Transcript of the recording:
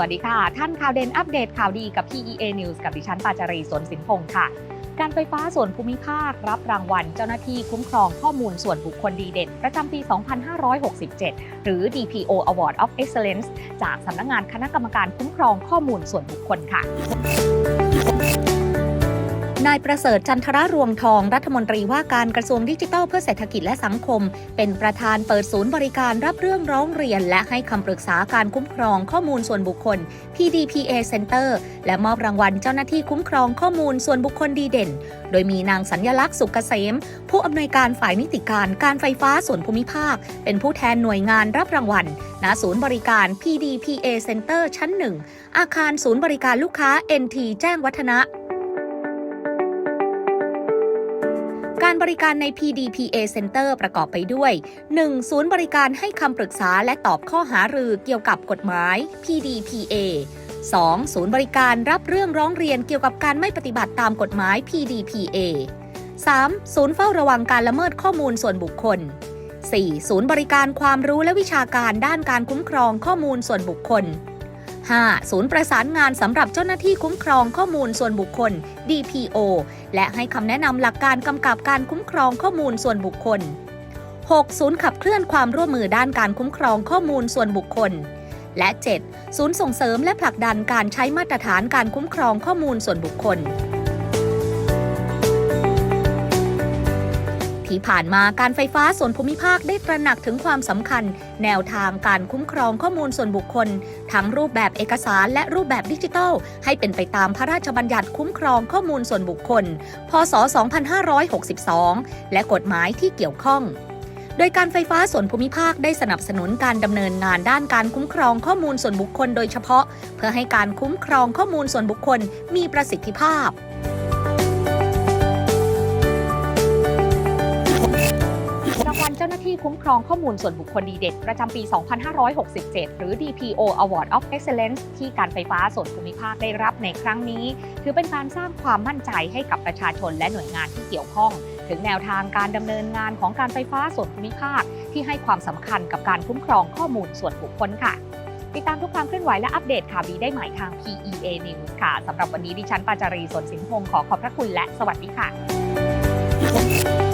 วัสดีค่ะ ท่านข่าวเด่นอัปเดตข่าวดีกับ PEA News กับดิฉันปาจารีสนสินพงค์ค่ะ การไฟฟ้าส่วนภูมิภาค รับรางวัลเจ้าหน้าที่คุ้มครองข้อมูลส่วนบุคคลดีเด่น ประจำปี 2567 หรือ DPO Award of Excellence จากสำนักงานคณะกรรมการคุ้มครองข้อมูลส่วนบุคคลค่ะ นายประเสริฐจันทรรวงทองรัฐมนตรีว่าการกระทรวงดิจิทัลเพื่อเศรษฐกิจและสังคม เป็นประธานเปิดศูนย์บริการรับเรื่องร้องเรียน และให้คำปรึกษาการคุ้มครองข้อมูลส่วนบุคคล PDPA Center และมอบรางวัลเจ้าหน้าที่คุ้มครองข้อมูลส่วนบุคคลดีเด่น โดยมีนางสัญญลักษณ์สุกเกษม ผู้อำนวยการฝ่ายนิติการการไฟฟ้าส่วนภูมิภาค เป็นผู้แทนหน่วยงานรับรางวัลณศูนย์บริการ PDPA Center ชั้น 1 อาคารศูนย์บริการลูกค้า NT แจ้งวัฒนะ บริการใน PDPA Center ประกอบไปด้วย 1. ศูนย์บริการให้คำปรึกษาและตอบข้อหารือเกี่ยวกับกฎหมาย PDPA 2. ศูนย์บริการรับเรื่องร้องเรียนเกี่ยวกับการไม่ปฏิบัติตามกฎหมาย PDPA 3. ศูนย์เฝ้าระวังการละเมิดข้อมูลส่วนบุคคล 4. ศูนย์บริการความรู้และวิชาการด้านการคุ้มครองข้อมูลส่วนบุคคล 5. ศูนย์ประสานงานสำหรับเจ้าหน้าที่คุ้มครองข้อมูลส่วนบุคคล DPO และให้คำแนะนำหลักการกำกับการคุ้มครองข้อมูลส่วนบุคคล 6. ศูนย์ขับเคลื่อนความร่วมมือด้านการคุ้มครองข้อมูลส่วนบุคคล และ 7. ศูนย์ส่งเสริมและผลักดันการใช้มาตรฐานการคุ้มครองข้อมูลส่วนบุคคล ที่ผ่านมาการไฟฟ้าส่วนภูมิภาคได้ตระหนักถึงความสำคัญ แนวทางการคุ้มครองข้อมูลส่วนบุคคล ทั้งรูปแบบเอกสารและรูปแบบดิจิทัล ให้เป็นไปตามพระราชบัญญัติคุ้มครองข้อมูลส่วนบุคคล พศ 2562 และกฎหมายที่เกี่ยวข้องโดยการไฟฟ้าส่วนภูมิภาคได้สนับสนุนการดำเนินงานด้านการคุ้มครองข้อมูลส่วนบุคคลโดยเฉพาะ เพื่อให้การคุ้มครองข้อมูลส่วนบุคคลมีประสิทธิภาพ เจ้าหน้าที่คุ้มครองข้อมูลส่วนบุคคลดีเด่นประจำปี 2567 หรือ DPO Award of Excellence ที่การไฟฟ้าส่วนภูมิภาคได้รับในครั้งนี้ ถือเป็นการสร้างความมั่นใจให้กับประชาชนและหน่วยงานที่เกี่ยวข้อง ถึงแนวทางการดำเนินงานของการไฟฟ้าส่วนภูมิภาค ที่ให้ความสำคัญกับการคุ้มครองข้อมูลส่วนบุคคลค่ะติดตามทุกความเคลื่อนไหวและอัปเดตข่าวดีได้ใหม่ทาง PEA News ค่ะ สำหรับวันนี้ดิฉันปาจารีสวนสินพงศ์ขอขอบพระคุณและสวัสดีค่ะ